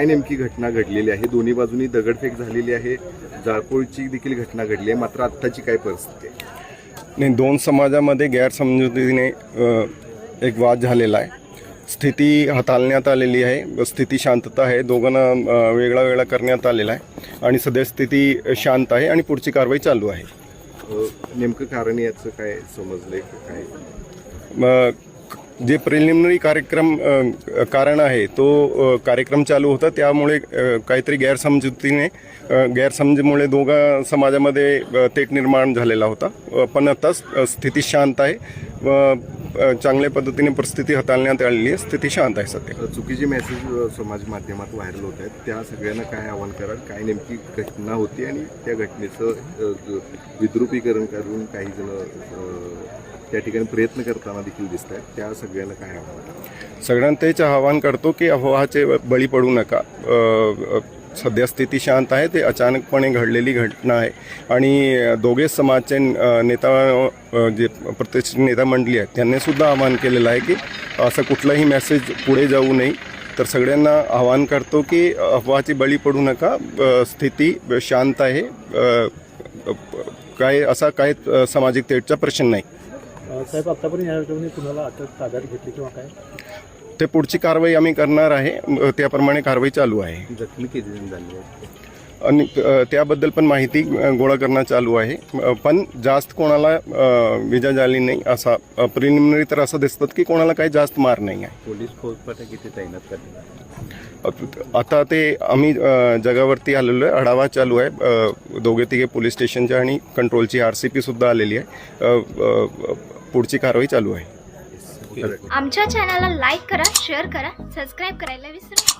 काय नेमकी घटना घडलेली आहे? दोन्ही बाजूनी दगडफेक झालेली आहे. जाळपोळीची देखील घटना घडली आहे. मात्र आत्ताची काय परिस्थिती आहे? नाही दोन समाजामध्ये गैरसमजुतीने एक वाद झालेला आहे. स्थिती हाताळण्यात आलेली आहे. स्थिती शांतता आहे. दोघांना वेगळा वेगळा करण्यात आलेला आहे. आणि सध्या स्थिती शांत आहे आणि पुढची कारवाई चालू आहे. नेमकं कारण याचं काय समजलंय का काय? जे प्रिलिमिनरी कार्यक्रम कारण आहे तो कार्यक्रम चालू होता. त्यामुळे काहीतरी गैरसमजुतीने अ, गैरसमजीमुळे दोघा समाजामध्ये तेट निर्माण झालेला होता. पण आता स्थिती शांत आहे. व चांगल्या पद्धतीने परिस्थिती हाताळण्यात आलेली आहे. स्थिती शांत आहे सध्या. चुकीचे मेसेज समाज माध्यमात व्हायरल होत आहेत. त्या सगळ्यांना काय आव्हान कराल? काय नेमकी घटना होती आणि त्या घटनेचं विद्रुपीकरण करून काही जण त्या ठिकाणी प्रयत्न करताना देखील दिसत आहेत त्या सगळ्याला काय आव्हान सगळ्यांना तेच आवाहन करतो की अफवाचे बळी पडू नका. सध्या स्थिती शांत आहे ते अचानकपणे घडलेली घटना आहे. आणि दोघे समाजचे नेता जे प्रतिष्ठित नेता मंडळी आहेत त्यांनी सुद्धा आवाहन केलेलं आहे की असं कुठलाही मेसेज पुढे जाऊ नये. तर सगळ्यांना आवाहन करतो की अफवाची बळी पडू नका. स्थिती शांत आहे. काय असा काय सामाजिक तेटचा प्रश्न नाही. साहेब आतापर्यंत या ठिकाणी कुणाला अटक ताब्यात घेतली किंवा काय? ते पुढची कारवाई आम्ही करणार आहे. त्याप्रमाणे कारवाई चालू आहे. जखमी किती जण झाले आहेत? आणि अ, त्याबद्दल पण माहिती अ, गोळा करणं चालू आहे. अ, पण जास्त कोणाला अ, विजा झाली नाही असा प्रिलिमिनरी तर असं दिसतं की कोणाला काही जास्त मार नाही आहे. पोलीस फौजफाटा किती तैनात करण्यात अ, आता ते आम्ही अ, जगावरती आलेलो आहे. आढावा चालू आहे. अ, दोघे तिघे पोलीस स्टेशनच्या आणि कंट्रोलची आर सी पी सुद्धा आलेली आहे. अ, अ, पुढची कारवाई चालू आहे. आमच्या चॅनलला लाईक करा शेअर करा सबस्क्राईब करायला विसरू नका.